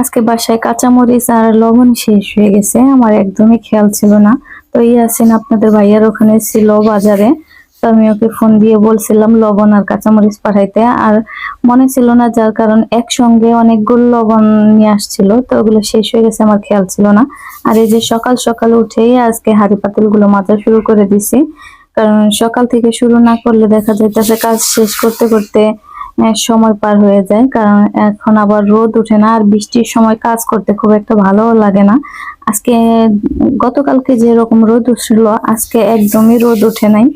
আজকে বাসায় কাঁচামরিচ আর লবণ শেষ হয়ে গেছে। আমার একদমই খেয়াল ছিল না। তো ইয়াসিন আপনাদের ভাইয়ার ওখানে ছিল বাজারে। তো আমি ওকে ফোন দিয়ে বলছিলাম লবণ আর কাঁচামরিচ পাঠাইতে। আর মনে ছিল না যার কারণ একসঙ্গে অনেকগুলো লবণ নিয়ে আসছিল। তো ওগুলো শেষ হয়ে গেছে আমার খেয়াল ছিল না। আর এই যে সকাল সকাল উঠেই আজকে হাড়ি পাতিলগুলো মাজা শুরু করে দিছি। কারণ সকাল থেকে শুরু না করলে দেখা যাইতেছে কাজ শেষ করতে করতে সময় পার হয়ে যায়, কারণ এখন আবার রোদ ওঠে না, আর বৃষ্টির সময় কাজ করতে খুব একটা ভালো লাগে না। আজকে গতকালকে যেরকম রোদ উঠছিল, আজকে একদমই রোদ ওঠে নাই।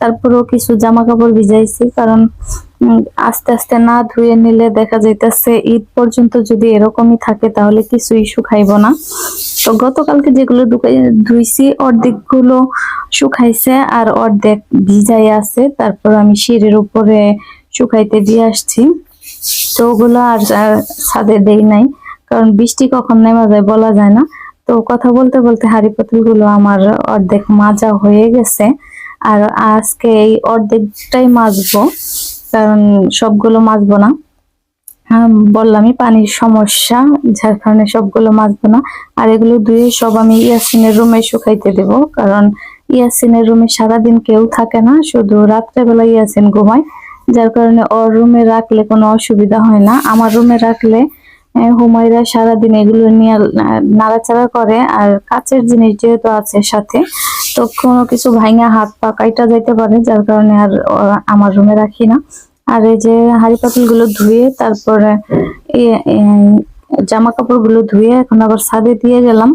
তারপরেও কিছু জামা কাপড় ভিজাইছি, কারণ আস্তে আস্তে না ধুয়ে নিলে দেখা যাইতেছে ঈদ পর্যন্ত যদি এরকমই থাকে, তাহলে কিছুই শুকাইব না। তো গতকালকে যেগুলো ধুইছি অর্ধেকগুলো শুকাইছে, আর অর্ধেক ভিজাই আছে। তারপর আমি শিরের উপরে শুকাইতে দিয়ে আসছি। তো ওগুলো আর ছাদে দেই নাই, কারণ বৃষ্টি কখন নেমে যায় বলা যায় না। তো কথা বলতে বলতে হাড়ি পাতিলগুলো আমার অর্ধেক মাজা হয়ে গেছে। আর আজকে এই অর্ধেকটাই মাজবো, কারণ সবগুলো মাজবো না। বললামই পানির সমস্যা, যার কারণে সবগুলো মাজবো না। আর এগুলো ধুয়ে সব আমি ইয়াসিনের রুমে শুকাইতে দেব, কারণ ইয়াসিনের রুমে সারাদিন কেউ থাকে না, শুধু রাত্রেবেলা ইয়াসিন ঘুমায়। যার কারণে ওর রুমে রাখলে কোনো অসুবিধা হয় না। আমার রুমে রাখলে হুমায়রা সারাদিন এগুলো নিয়ে নাড়াচাড়া করে। আর কাচের জিনিস যেহেতু আছে সাথে, তো কোনো কিছু ভাঙা হাত পা কাইটা যাইতে পারে, যার কারণে আর আমার রুমে রাখি না। আর এই যে হাড়ি পাতিলগুলো ধুয়ে তারপরে জামা কাপড়গুলো ধুয়ে এখন আবার ছাদে দিয়ে গেলাম।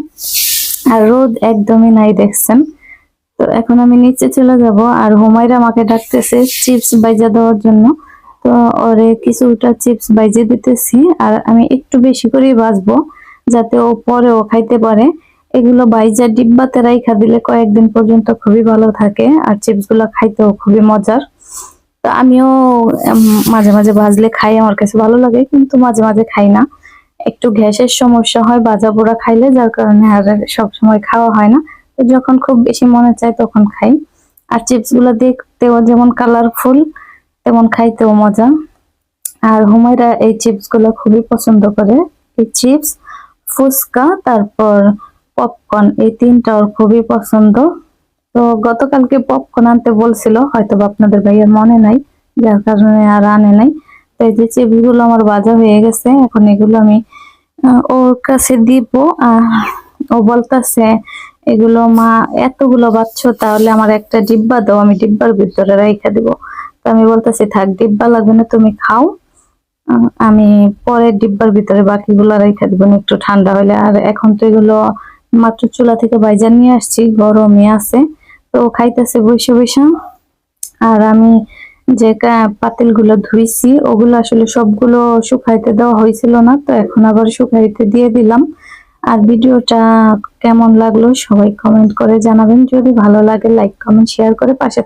আর রোদ একদমই নাই দেখছেন। তো এখন আমি নিচে চলে যাব আর হুমায়রা আমাকে ডাকতেছে চিপস বাইজা দেওয়ার জন্য। তো ওরে কিছুটা চিপস বাইজে দিতেছি আর আমি একটু বেশি করেই বাজবো যাতে ও পরেও খাইতে পারে। এগুলো বাইজা ডিব্বাতে রাইখা দিলে কয়েকদিন পর্যন্ত খুবই ভালো থাকে আর চিপসগুলো খাইতেও খুবই মজার। তো আমিও মাঝে মাঝে ভাজলে খাই, আমার কাছে ভালো লাগে, কিন্তু মাঝে মাঝে খাই না। একটু গ্যাসের সমস্যা হয় বাজা পোড়া খাইলে, যার কারণে আর সব সময় খাওয়া হয় না। যখন খুব বেশি মনে চায় তখন খাই। আর চিপসগুলো দেখতেও যেমন কালারফুল তেমন খাইতেও মজা। আর হুমায়রা এই চিপসগুলো খুবই পছন্দ করে। এই চিপস ফুচকা, তারপর পপকর্ন এই তিনটা ওর খুবই পছন্দ। তো গতকালকে পপকর্ন আনতে বলছিল হয়তো আপনাদের ভাইয়ের মনে নাই, যার কারণে আর আনে নাই। তো এই যে চিপসগুলো আমার বাজা হয়ে গেছে, এখন এগুলো আমি ওর কাছে দিব। আর ও বলতেছে এগুলো মা, এতগুলো বাচ্চ, তাহলে আমার একটা ডিব্বা দাও, আমি ডিব্বার ভিতরে রেখে দিব। তো আমি বলতেছি, থাক, ডিব্বা লাগবে না, তুমি খাও। আমি পরে ডিব্বার ভিতরে বাকিগুলো রেখে দিব, একটু ঠান্ডা হলে আর এখন তো এগুলো মাত্র চুলা থেকে বাইজা নিয়ে আসছি, গরমই আছে। তো খাইতেছে বসে বসে আর আমি যে পাতিলগুলো ধুইছি, ওগুলো আসলে সবগুলো শুকাইতে দেওয়া হয়েছিল না, তো এখন আবার শুকাইতে দিয়ে দিলাম। আর ভিডিওটা কেমন লাগল সবাই কমেন্ট করে জানাবেন। যদি ভালো লাগে লাইক কমেন্ট শেয়ার করে পাশে